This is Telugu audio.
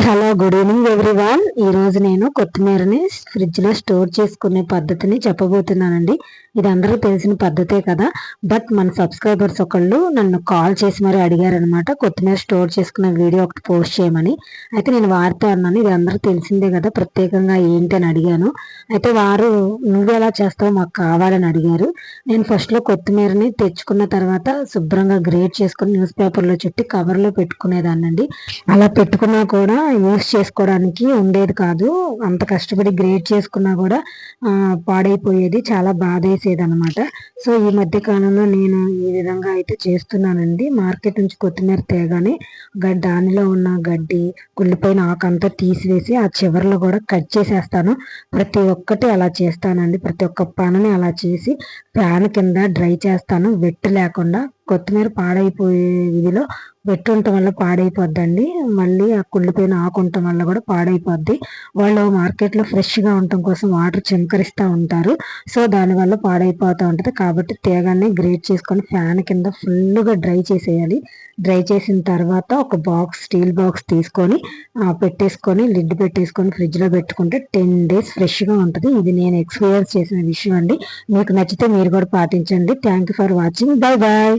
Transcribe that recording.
Hi hello good evening everyone. ఈరోజు నేను కొత్తిమీరని ఫ్రిడ్జ్లో స్టోర్ చేసుకునే పద్ధతిని చెప్పబోతున్నానండి. ఇది అందరూ తెలిసిన పద్ధతే కదా. బట్ మన సబ్స్క్రైబర్స్ ఒకళ్ళు నన్ను కాల్ చేసి మరీ అడిగారనమాట కొత్తిమీర స్టోర్ చేసుకున్న వీడియో ఒకటి పోస్ట్ చేయమని. అయితే నేను వారితో అన్నాను ఇది అందరూ తెలిసిందే కదా ప్రత్యేకంగా ఏంటి అని అడిగాను. అయితే వారు నువ్వు ఎలా చేస్తావు మాకు కావాలని అడిగారు. నేను ఫస్ట్లో కొత్తిమీరని తెచ్చుకున్న తర్వాత శుభ్రంగా గ్రేట్ చేసుకుని న్యూస్ పేపర్లో చుట్టి కవర్లో పెట్టుకునేదాన్నండి అలా పెట్టుకున్నా కూడా యూస్ చేసుకోవడానికి ఉండేది కాదు. అంత కష్టపడి గ్రేట్ చేసుకున్నా కూడా పాడైపోయేది చాలా బాధ చేసేదనమాట అనమాట సో ఈ మధ్య కాలంలో నేను ఈ విధంగా అయితే చేస్తున్నానండి. మార్కెట్ నుంచి కొత్తిమీర తేగానే దానిలో ఉన్న గడ్డి కుళ్ళిపోయిన ఆకంతా తీసివేసి ఆ చివరిలో కూడా కట్ చేసేస్తాను. ప్రతి ఒక్కటి అలా చేస్తానండి. ప్రతి ఒక్క పనిని అలా చేసి ఫ్యాన్ కింద డ్రై చేస్తాను. వెట్టు లేకుండా కొత్తిమీర పాడైపోయే ఇదిలో ఉండటం వల్ల పాడైపోద్దండి. మళ్ళీ ఆ కుళ్ళిపోయిన ఆకు ఉండటం వల్ల కూడా పాడైపోద్ది. వాళ్ళు మార్కెట్లో ఫ్రెష్గా ఉండటం కోసం వాటర్ చిమకరిస్తూ ఉంటారు. సో దానివల్ల పాడైపోతూ ఉంటుంది. కాబట్టి తేగానే గ్రేట్ చేసుకొని ఫ్యాన్ కింద ఫుల్గా డ్రై చేసేయాలి. డ్రై చేసిన తర్వాత ఒక బాక్స్ స్టీల్ బాక్స్ తీసుకొని పెట్టేసుకొని లిడ్ పెట్టేసుకొని ఫ్రిడ్జ్లో పెట్టుకుంటే టెన్ డేస్ ఫ్రెష్గా ఉంటుంది. ఇది నేను ఎక్స్పీరియన్స్ చేసిన విషయం అండి. మీకు నచ్చితే మీరు కూడా పాటించండి. Thank for watching bye bye